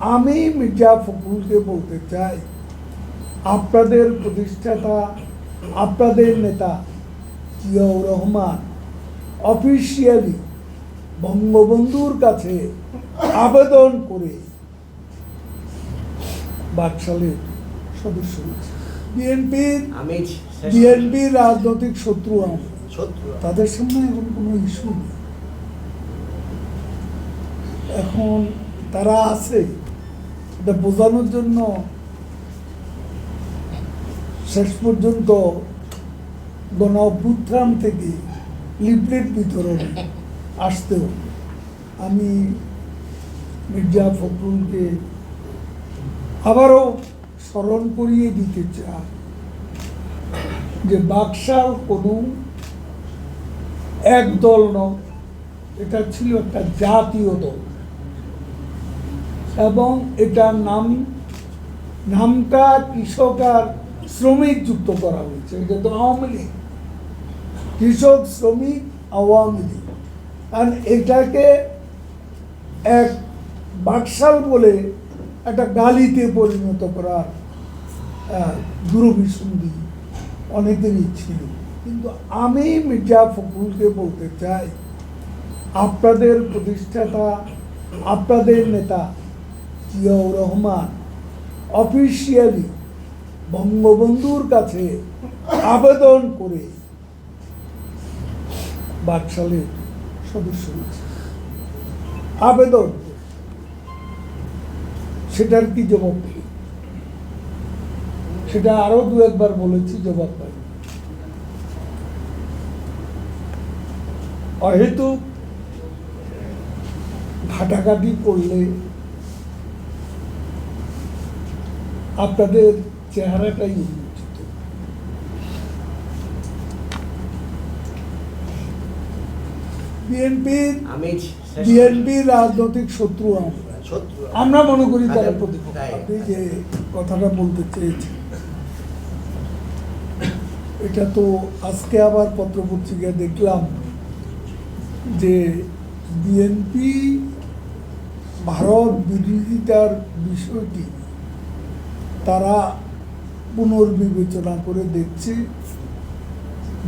আমি মির্জা ফখরুলকে বলতে চাই আপনাদের প্রতিষ্ঠাতা আপনাদের নেতা জিয়াউর রহমান অফিসিয়ালি বঙ্গবন্ধুর কাছে আবেদন করে বাকশালের সদস্য হয়েছে বিএনপির বিএনপির রাজনৈতিক শত্রু তাদের সামনে এখন কোনো ইস্যু নেই। এখন তারা আছে। এটা বোঝানোর জন্য শেষ পর্যন্ত গণ অভ্যুত্থান থেকে লিফলেট বিতরণ আসতে হবে আমি মির্জা ফখরুলকে আবারও স্মরণ করিয়ে দিতে চাই যে বাকশাল কোনো এক দল নয়, এটা ছিল একটা জাতীয় দল। এবং এটার নাম নামটা কৃষক আর শ্রমিক যুক্ত করা হয়েছে। এটা তো আওয়ামী লীগ। কৃষক, শ্রমিক, আওয়ামী লীগ। আর এটাকে এক বাকশাল বলে একটা গালিতে পরিণত করার দূরভিসন্ধি অনেকেরই ছিল। কিন্তু আমি মির্জা ফখরুলকে বলতে চাই, আপনাদের প্রতিষ্ঠাতা, আপনাদের নেতা জিয়াউর রহমান অফিসিয়ালি বঙ্গবন্ধুর কাছে আবেদন করে বাকশালের সদস্য হয়েছে আবেদন, সেটার কি জবাব সেটা আরও দু একবার বলেছি, জবাব পাই। অহেতু ঘাটাঘাটি করলে আপনাদের চেহারাটাই উন্মোচিত। বিএনপির বিএনপির রাজনৈতিক শত্রু আমরা। আমরা। মনে করি তারা প্রতিপক্ষ আপনি যে কথাটা বলতে চেয়েছেন এটা তো আজকে আবার পত্রপত্রিকায় দেখলাম যে বিএনপি ভারত বিরোধিতার বিষয়টি তারা পুনর্বিবেচনা করে দেখছে,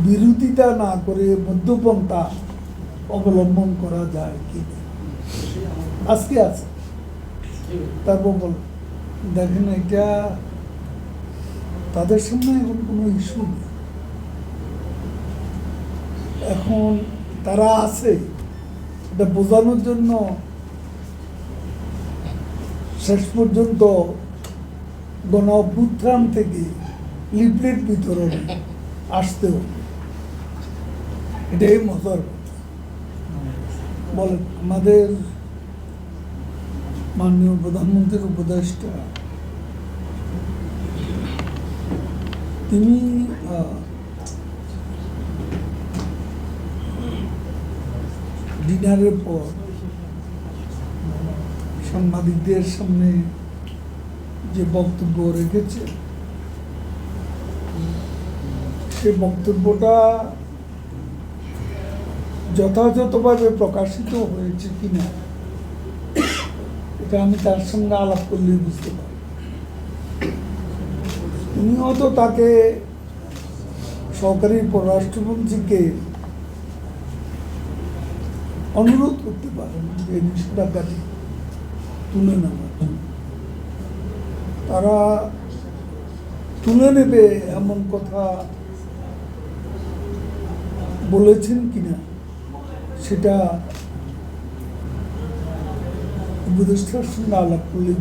বিরোধিতা না করে মধ্যপন্থা অবলম্বন করা যায় কি আজকে আছে। তারপর বল দেখেন এটা তাদের সামনে এখন কোনো ইস্যু নেই। এখন তারা আছে, এটা বোঝানোর জন্য শেষ পর্যন্ত গণ অভ্যুত্থান থেকে লিফলেট বিতরণে আসতে হবে এটাই মজার। বলেন, আমাদের মাননীয় প্রধানমন্ত্রীর উপদেষ্টা, তিনি ডিনারের পর সাংবাদিকদের সামনে যে বক্তব্য রেখেছে, সে বক্তব্যটা যথাযথভাবে প্রকাশিত হয়েছে কিনা, এটা আমি তার সঙ্গে আলাপ করলেই বুঝতে পারি তিনি হয়তো তাকে সরকারি পররাষ্ট্রমন্ত্রীকে অনুরোধ করতে পারেন যে নিষেধাজ্ঞাটি তুলে নেওয়ার জন্য। তারা তুলে নেবে এমন কথা বলেছেন কিনা সেটা উপদেষ্টার সঙ্গে আলাপ করলেই।